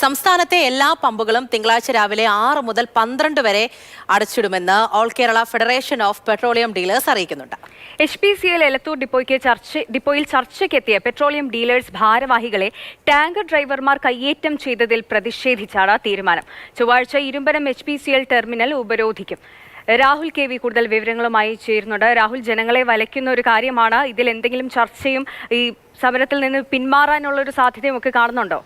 സംസ്ഥാനത്തെ എല്ലാ പമ്പുകളും തിങ്കളാഴ്ച രാവിലെ ആറ് മുതൽ പന്ത്രണ്ട് വരെ അടച്ചിടുമെന്ന് all Kerala federation of petroleum dealers അറിയിക്കുന്നുണ്ട്. H P C L Elathur ഡിപ്പോയ്ക്ക് ചർച്ച ഡിപ്പോയിൽ ചർച്ചയ്ക്കെത്തിയ പെട്രോളിയം ഡീലേഴ്സ് ഭാരവാഹികളെ ടാങ്കർ ഡ്രൈവർമാർ കയ്യേറ്റം ചെയ്തതിൽ പ്രതിഷേധിച്ചാണ് തീരുമാനം. ചൊവ്വാഴ്ച Irumbanam H P C L terminal ഉപരോധിക്കും. Rahul K V കൂടുതൽ വിവരങ്ങളുമായി ചേരുന്നുണ്ട്. രാഹുൽ ജനങ്ങളെ വലയ്ക്കുന്ന ഒരു കാര്യമാണ് ഇതിൽ എന്തെങ്കിലും ചർച്ചയും ഈ സമരത്തിൽ നിന്ന് പിന്മാറാനുള്ള ഒരു സാധ്യതയും ഒക്കെ കാണുന്നുണ്ടോ?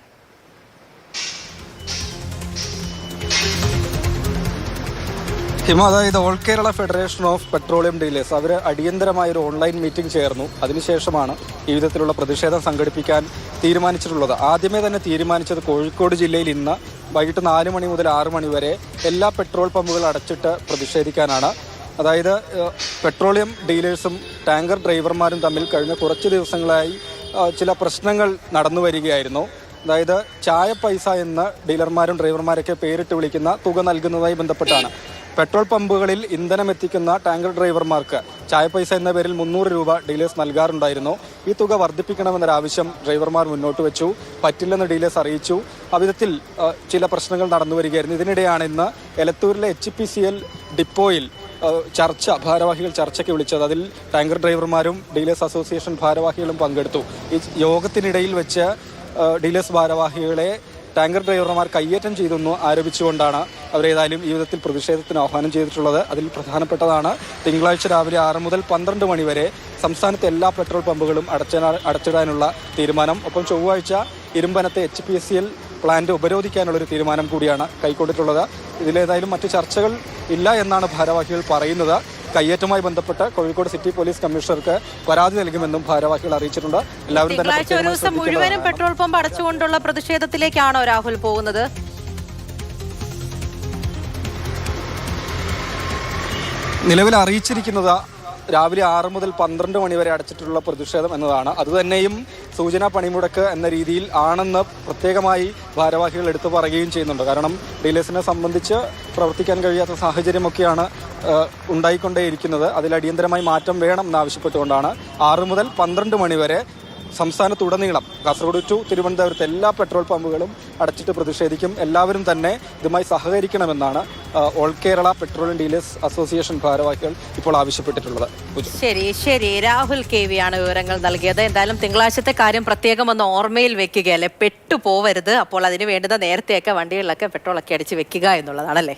ഹിമ അതായത് all Kerala federation of petroleum dealers അവർ അടിയന്തരമായ ഒരു ഓൺലൈൻ മീറ്റിംഗ് ചേർന്നു. അതിനുശേഷമാണ് ഈ വിധത്തിലുള്ള പ്രതിഷേധം സംഘടിപ്പിക്കാൻ തീരുമാനിച്ചിട്ടുള്ളത്. ആദ്യമേ തന്നെ തീരുമാനിച്ചത് കോഴിക്കോട് ജില്ലയിൽ ഇന്ന് വൈകിട്ട് നാല് മണി മുതൽ ആറ് മണി വരെ എല്ലാ പെട്രോൾ പമ്പുകൾ അടച്ചിട്ട് പ്രതിഷേധിക്കാനാണ്. അതായത് പെട്രോളിയം ഡീലേഴ്സും ടാങ്കർ ഡ്രൈവർമാരും തമ്മിൽ കഴിഞ്ഞ കുറച്ച് ദിവസങ്ങളായി ചില പ്രശ്നങ്ങൾ നടന്നു വരികയായിരുന്നു. അതായത് ചായ പൈസ എന്ന് ഡീലർമാരും ഡ്രൈവർമാരൊക്കെ പേരിട്ട് വിളിക്കുന്ന തുക നൽകുന്നതായി ബന്ധപ്പെട്ടാണ്. പെട്രോൾ പമ്പുകളിൽ ഇന്ധനം എത്തിക്കുന്ന ടാങ്കർ ഡ്രൈവർമാർക്ക് ചായ പൈസ എന്ന പേരിൽ മുന്നൂറ് രൂപ ഡീലേഴ്സ് നൽകാറുണ്ടായിരുന്നു. ഈ തുക വർദ്ധിപ്പിക്കണമെന്നൊരാവശ്യം ഡ്രൈവർമാർ മുന്നോട്ട് വെച്ചു. പറ്റില്ലെന്ന് ഡീലേഴ്സ് അറിയിച്ചു. അവിധത്തിൽ ചില പ്രശ്നങ്ങൾ നടന്നു വരികയായിരുന്നു. ഇതിനിടെയാണ് ഇന്ന് എലത്തൂരിലെ എച്ച് പി സി എൽ ഡിപ്പോയിൽ ചർച്ച ഭാരവാഹികൾ ചർച്ചയ്ക്ക് വിളിച്ചത്. അതിൽ ടാങ്കർ ഡ്രൈവർമാരും ഡീലേഴ്സ് അസോസിയേഷൻ ഭാരവാഹികളും പങ്കെടുത്തു. ഈ യോഗത്തിനിടയിൽ വെച്ച് ഡീലേഴ്സ് ഭാരവാഹികളെ ടാങ്കർ ഡ്രൈവർമാർ കയ്യേറ്റം ചെയ്തെന്ന് ആരോപിച്ചുകൊണ്ടാണ് അവരേതായാലും ഈ വിധത്തിൽ പ്രതിഷേധത്തിന് ആഹ്വാനം ചെയ്തിട്ടുള്ളത്. അതിൽ പ്രധാനപ്പെട്ടതാണ് തിങ്കളാഴ്ച രാവിലെ ആറ് മുതൽ പന്ത്രണ്ട് മണിവരെ സംസ്ഥാനത്തെ എല്ലാ പെട്രോൾ പമ്പുകളും അടച്ച അടച്ചിടാനുള്ള തീരുമാനം. ഒപ്പം ചൊവ്വാഴ്ച ഇരുമ്പനത്തെ H P S C L plant ഉപരോധിക്കാനുള്ളൊരു തീരുമാനം കൂടിയാണ് കൈക്കൊണ്ടിട്ടുള്ളത്. ഇതിലേതായാലും മറ്റ് ചർച്ചകൾ ഇല്ല എന്നാണ് ഭാരവാഹികൾ പറയുന്നത്. കയ്യേറ്റവുമായി ബന്ധപ്പെട്ട് കോഴിക്കോട് സിറ്റി പോലീസ് കമ്മീഷണർക്ക് പരാതി നൽകുമെന്നും ഭാരവാഹികൾ അറിയിച്ചിട്ടുണ്ട്. എല്ലാവരും തന്നെ തിങ്കളാഴ്ച ഒരു ദിവസം മുഴുവനും പെട്രോൾ പമ്പ് അടച്ചുകൊണ്ടുള്ള പ്രതിഷേധത്തിലേക്കാണോ രാഹുൽ പോകുന്നത്? നിലവിൽ അറിയിച്ചിരിക്കുന്നത് രാവിലെ ആറ് മുതൽ പന്ത്രണ്ട് മണി വരെ അടച്ചിട്ടുള്ള പ്രതിഷേധം എന്നതാണ്. അതുതന്നെയും സൂചനാ പണിമുടക്ക് എന്ന രീതിയിൽ ആണെന്ന് പ്രത്യേകമായി ഭാരവാഹികൾ എടുത്തു പറയുകയും ചെയ്യുന്നുണ്ട്. കാരണം ഡീലേഴ്സിനെ സംബന്ധിച്ച് പ്രവർത്തിക്കാൻ കഴിയാത്ത സാഹചര്യമൊക്കെയാണ് ഉണ്ടായിക്കൊണ്ടേയിരിക്കുന്നത്. അതിൽ അടിയന്തരമായി മാറ്റം വേണം എന്നാവശ്യപ്പെട്ടുകൊണ്ടാണ് ആറ് മുതൽ പന്ത്രണ്ട് മണി വരെ സംസ്ഥാനത്തുടനീളം കാസർഗോഡ് ടു തിരുവനന്തപുരത്ത് എല്ലാ പെട്രോൾ പമ്പുകളും അടച്ചിട്ട് പ്രതിഷേധിക്കും. എല്ലാവരും തന്നെ ഇതുമായി സഹകരിക്കണമെന്നാണ് all Kerala petroleum dealers association ഭാരവാഹികൾ ഇപ്പോൾ ആവശ്യപ്പെട്ടിട്ടുള്ളത്. ശരി ശരി. രാഹുൽ കെ വി ആണ് വിവരങ്ങൾ നൽകിയത്. എന്തായാലും തിങ്കളാഴ്ചത്തെ കാര്യം പ്രത്യേകം ഒന്ന് ഓർമ്മയിൽ വെക്കുക വെക്കുകയല്ലേ? പെട്ടു പോവരുത് അപ്പോൾ അതിന് വേണ്ടുന്ന നേരത്തെയൊക്കെ വണ്ടികളിലൊക്കെ പെട്രോളൊക്കെ അടിച്ച് വെക്കുക എന്നുള്ളതാണല്ലേ?